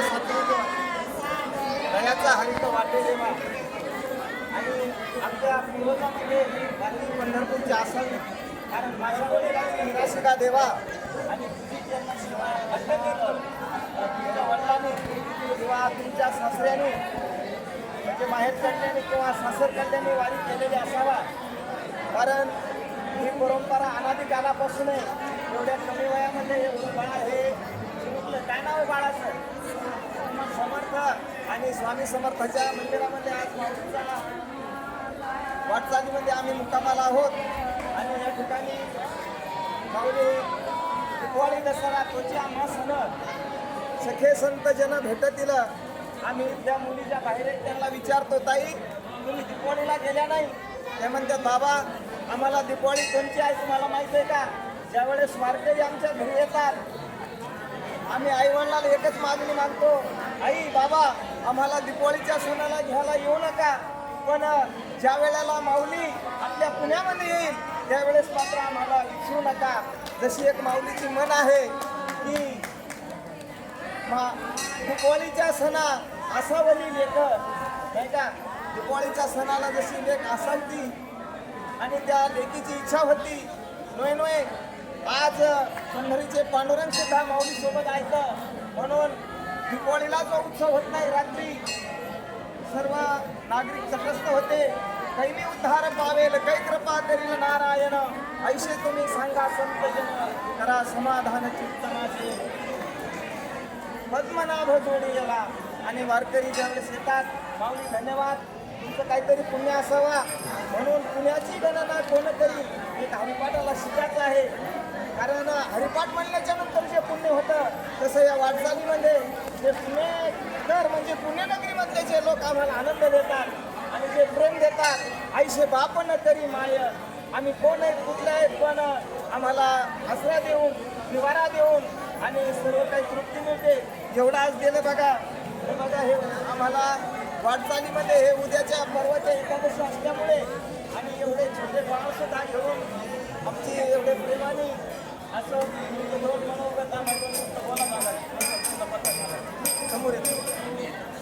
ते साचवून दयाचा हरित वाटे देवा. आणि आमच्या पूर्वजामध्ये ही भारती पंढरपूरची असावी. कारण माझ्या वडिलांनी निराशिका देवा. आणि तुमच्या वडिलांनी किंवा तुमच्या सासऱ्याने म्हणजे माहेर कल्याणी किंवा सासर कल्याणी वारी केलेली असावा. कारण ही परंपरा अनादिकालापासून आहे. एवढ्या कमी वयामध्ये हे आणि स्वामी समर्थाच्या मंदिरामध्ये आज माऊलीचा वाटचालीमध्ये आम्ही मुक्कामाला आहोत. आणि या ठिकाणी माऊली दिवाळी दसरा त्वची आम्हा सण सखे संत जन भेटतील. आम्ही त्या मुलीच्या बाहेर त्यांना विचारतो ताई तुम्ही दिपवाळीला गेल्या नाही? ते म्हणतात बाबा आम्हाला दिपवाळी कोणची आहे तुम्हाला माहिती आहे का? ज्यावेळेस वारकरी आमच्या घरी येतात आम्ही आईवडिलाला एकच मागणी मागतो आई बाबा आम्हाला दिपवाळीच्या सणाला घ्यायला येऊ नका. पण ज्या वेळेला माऊली आपल्या पुण्यामध्ये येईल त्यावेळेस मात्र आम्हाला विसरू नका. जशी एक माऊलीची मन आहे की मा दिपवाळीच्या सणा असावली लेख नाही का? दिपवाळीच्या सणाला जशी लेख असावी आणि त्या लेकीची इच्छा होती नोय नोय आज पंढरीचे पांडुरंग सुद्धा माऊलीसोबत सोबत दिपवाळीला उत्सव होत नाही रात्री सर्व नागरिक तटस्थ होते. कैली उद्धार पावेल कै कृपा करील नारायण. ऐसे तुम्ही सांगा संत करा समाधान चित्तनाचे. पद्मनाभ जोडी गेला आणि वारकरी ज्यावेळेस येतात माऊली धन्यवाद. तुमचं काहीतरी पुण्य असावा म्हणून पुण्याची गणना कोणतरी एक हरिपाठाला शिकायचं आहे. कारण हरिपाठ म्हणल्याच्या नंतर जे पुण्य होतं तसं या वाटचालीमध्ये जे पुणे तर म्हणजे पुण्यनगरीमधले जे लोक आम्हाला आनंद देतात आणि जे प्रेम देतात आईशे बापन तरी माय. आम्ही कोण आहेत कुठले आहेत पण आम्हाला आसरा देऊन निवारा देऊन आणि सर्व काही तृप्ती मिळते. जेवढं आज गेलं बघा. हे बघा हे आम्हाला वाटचालीमध्ये हे उद्याच्या पर्वाच्या एकादशी असल्यामुळे आणि एवढे छोटे बाळसुद्धा घेऊन आमची एवढे प्रेमाने असं तुमचं दोन मनोगत आम्हाला बोला समोर येतो.